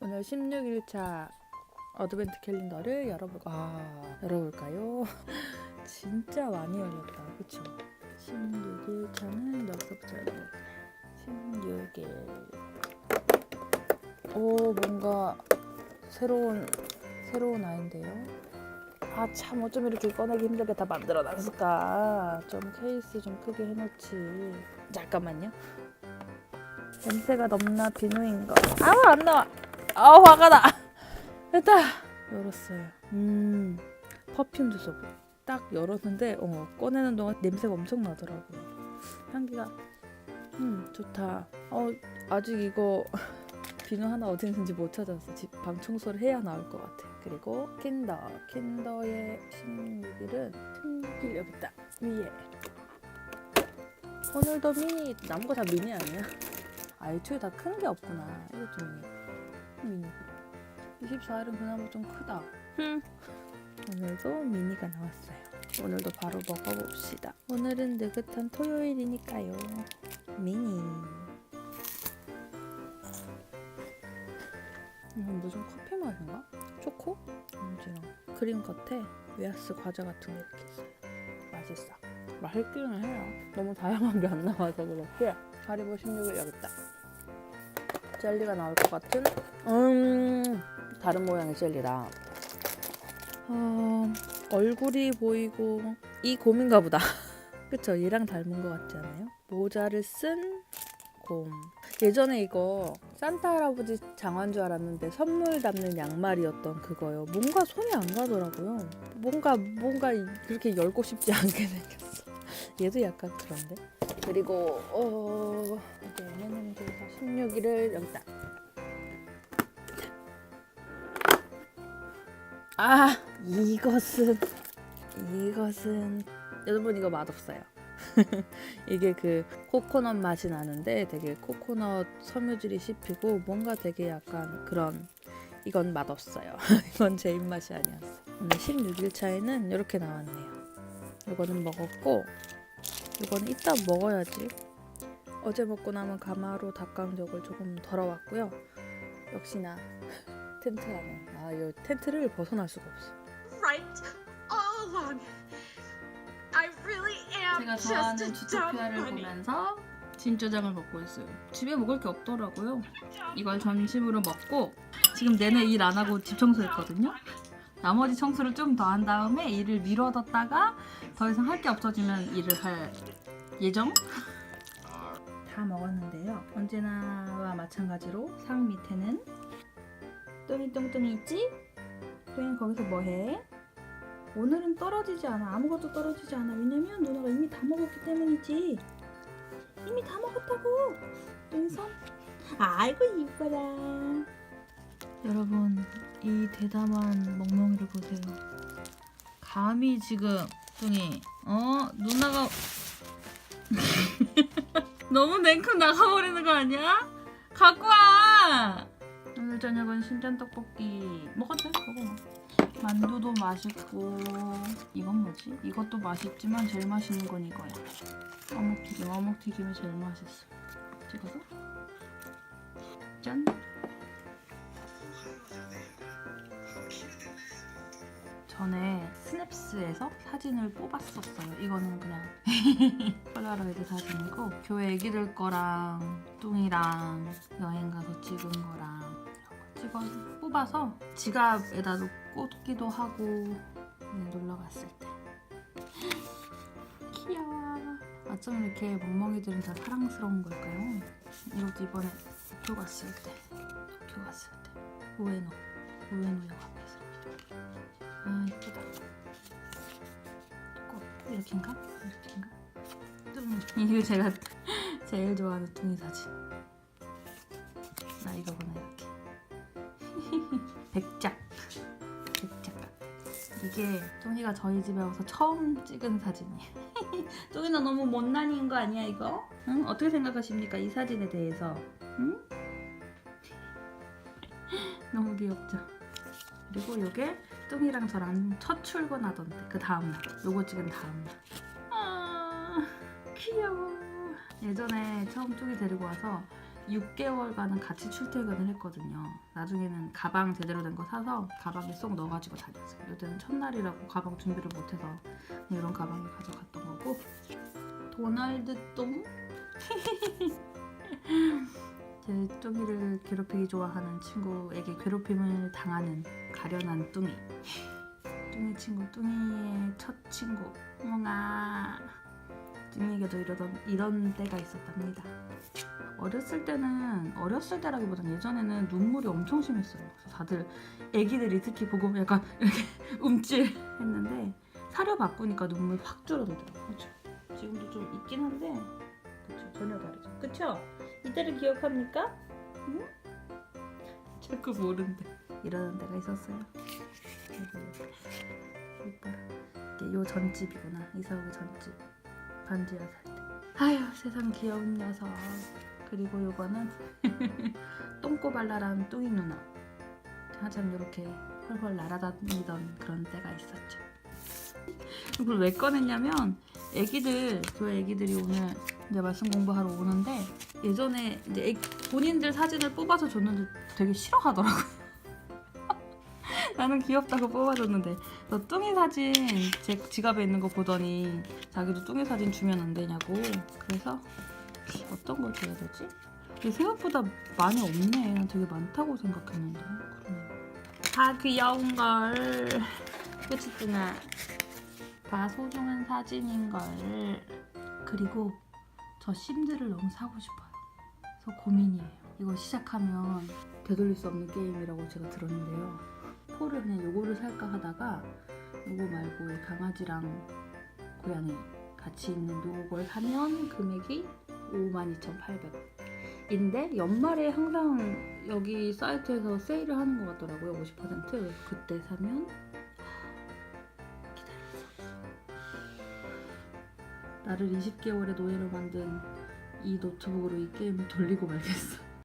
오늘 16일차 어드벤트 캘린더를 열어볼 아 열어볼까요? 진짜 많이 열렸다, 그쵸? 16일차는 몇 섭자로? 16일. 오 뭔가 새로운 새로운 아이인데요. 아 참 어쩜 이렇게 꺼내기 힘들게 다 만들어 놨을까? 좀 케이스 좀 크게 해놓지. 잠깐만요. 냄새가 넘나 비누인 거. 아우 안 나와. 아우 화가 나. 됐다. 열었어요. 음 퍼퓸 주소부. 딱 열었는데 어 꺼내는 동안 냄새가 엄청 나더라고요. 향기가 음 좋다. 어 아직 이거 비누 하나 어디 있는지 못 찾았어. 집방 청소를 해야 나올 것 같아. 그리고 킨더 킨더의 16일은 특길 여기 있다 위에. 오늘도 미니 남은 거 다 미니 아니야? 아 애초에 다큰 게 없구나. 이것도 미니. 미니. 24일은 그나마 좀 크다. 오늘도 미니가 나왔어요. 오늘도 바로 먹어봅시다. 오늘은 느긋한 토요일이니까요. 미니. 이건 무슨 커피 맛인가? 초코? 뭔지랑 크림 겉에 웨하스 과자 같은 게 이렇게 있어요. 맛있어. 맛있기는 해요. 너무 다양한 게 안 나와서 그렇지. 하리보 16일 여기 있다. 젤리가 나올 것 같은? 음, 다른 모양의 젤리다. 어, 얼굴이 보이고 이 곰인가 보다. 그쵸? 얘랑 닮은 것 같지 않아요? 모자를 쓴 곰. 예전에 이거 산타 할아버지 장화인 줄 알았는데 선물 담는 양말이었던 그거요. 뭔가 손이 안 가더라고요. 뭔가 뭔가 이렇게 열고 싶지 않게 생겼어. 얘도 약간 그런데. 그리고 어 이제 얘네는 16일을 여기다. 아 이것은 이것은 여러분 이거 맛없어요. 이게 그 코코넛 맛이 나는데 되게 코코넛 섬유질이 씹히고 뭔가 되게 약간 그런 이건 맛없어요. 이건 제 입맛이 아니었어. 오늘 16일 차에는 이렇게 나왔네요. 이거는 먹었고 이거는 이따 먹어야지. 어제 먹고 남은 가마로 닭강정을 조금 덜어왔고요. 역시나 텐트 안에 아, 이 텐트를 벗어날 수가 없어. right all along. I really am 제가 좋아하는 a dumb 주토피아를 bunny. 보면서 진짜장을 먹고 있어요. 집에 먹을 게 없더라고요. 이걸 점심으로 먹고 지금 내내 일 안 하고 집 청소했거든요. 나머지 청소를 좀 더 한 다음에 일을 미뤄뒀다가 더 이상 할 게 없어지면 일을 할 예정? 다 먹었는데요. 언제나와 마찬가지로 상 밑에는 똥이 똥똥이 있지? 똥이 거기서 뭐해? 오늘은 떨어지지 않아. 아무것도 떨어지지 않아. 왜냐면 누나가 이미 다 먹었기 때문이지. 이미 다 먹었다고. 똥손. 아이고 이뻐라. 여러분 이 대담한 멍멍이를 보세요. 감히 지금 뚱이 어 누나가 너무 냉큼 나가버리는 거 아니야? 갖고 와. 오늘 저녁은 신전 떡볶이 먹었대? 먹어. 만두도 맛있고 이건 뭐지? 이것도 맛있지만 제일 맛있는 건 이거야. 어묵튀김, 어묵튀김이 제일 맛있어. 찍어서 짠. 전에 스냅스에서 사진을 뽑았었어요. 이거는 그냥 폴라로이드 사진이고 교회 애기들 거랑 뚱이랑 여행 가서 찍은 거랑 찍어 뽑아서 지갑에다 꽂기도 하고 네, 놀러 갔을 때 귀여워. 어쩜 이렇게 멍멍이들은 다 사랑스러운 걸까요? 이것도 이번에 도쿄 갔을 때 도쿄 갔을 때 우에노 우에노 역 앞에 이렇게인가? 이렇게인가? 뚱 이거 제가 제일 좋아하는 뚱이 사진 나 이거구나 이렇게 백작 백작 이게 뚱이가 저희 집에 와서 처음 찍은 사진이에요 뚱이나 너무 못난이인 거 아니야 이거? 응? 어떻게 생각하십니까 이 사진에 대해서? 응? 너무 귀엽죠? 그리고 이게 뚱이랑 저랑 첫 출근하던데 그 다음날 요거 찍은 다음날 아 귀여워 예전에 처음 뚱이 데리고 와서 6개월간은 같이 출퇴근을 했거든요. 나중에는 가방 제대로 된 거 사서 가방에 쏙 넣어가지고 다녔어요. 이때는 첫날이라고 가방 준비를 못해서 이런 가방을 가져갔던 거고 도널드 똥? 제 뚱이를 괴롭히기 좋아하는 친구에게 괴롭힘을 당하는 가련한 뚱이 뚱이 친구 뚱이의 첫 친구 뭉아 뚱이에게도 이러던 이런 때가 있었답니다. 어렸을 때는 어렸을 때라기보단 예전에는 눈물이 엄청 심했어요. 다들 애기들이 특히 보고 약간 이렇게 움찔했는데 사료 바꾸니까 눈물 확 줄어들더라고요. 그렇죠? 지금도 좀 있긴 한데 그렇죠? 전혀 다르죠. 그렇죠? 이때를 기억합니까? 응? 자꾸 모른대. 이러는 때가 있었어요. 이뻐라. 이게 요 전집이구나. 이사 오기 전집. 반지하 살 때. 아휴 세상 귀여운 녀석. 그리고 요거는 똥꼬발랄한 뚱이 누나. 한참 이렇게 헐헐 날아다니던 그런 때가 있었죠. 이걸 왜 꺼냈냐면 애기들 저희 애기들이 오늘 이제 말씀 공부하러 오는데 예전에 이제 애- 본인들 사진을 뽑아서 줬는데 되게 싫어하더라고요. 나는 귀엽다고 뽑아줬는데. 너 뚱이 사진 제 지갑에 있는 거 보더니 자기도 뚱이 사진 주면 안 되냐고. 그래서 어떤 걸 줘야 되지? 이게 생각보다 많이 없네. 난 되게 많다고 생각했는데. 그러네. 다 귀여운 걸. 그치 뚱아. 다 소중한 사진인걸. 그리고 저 심들을 너무 사고 싶어요. 그래서 고민이에요. 이거 시작하면 되돌릴 수 없는 게임이라고 제가 들었는데요 포를 그냥 요거를 살까 하다가 요거 말고 이 강아지랑 고양이 같이 있는 요걸 사면 금액이 52,800원인데 연말에 항상 여기 사이트에서 세일을 하는 것 같더라고요 50% 그래서 그때 사면 나를 20개월의 노예로 만든 이 노트북으로 이 게임을 돌리고 말겠어.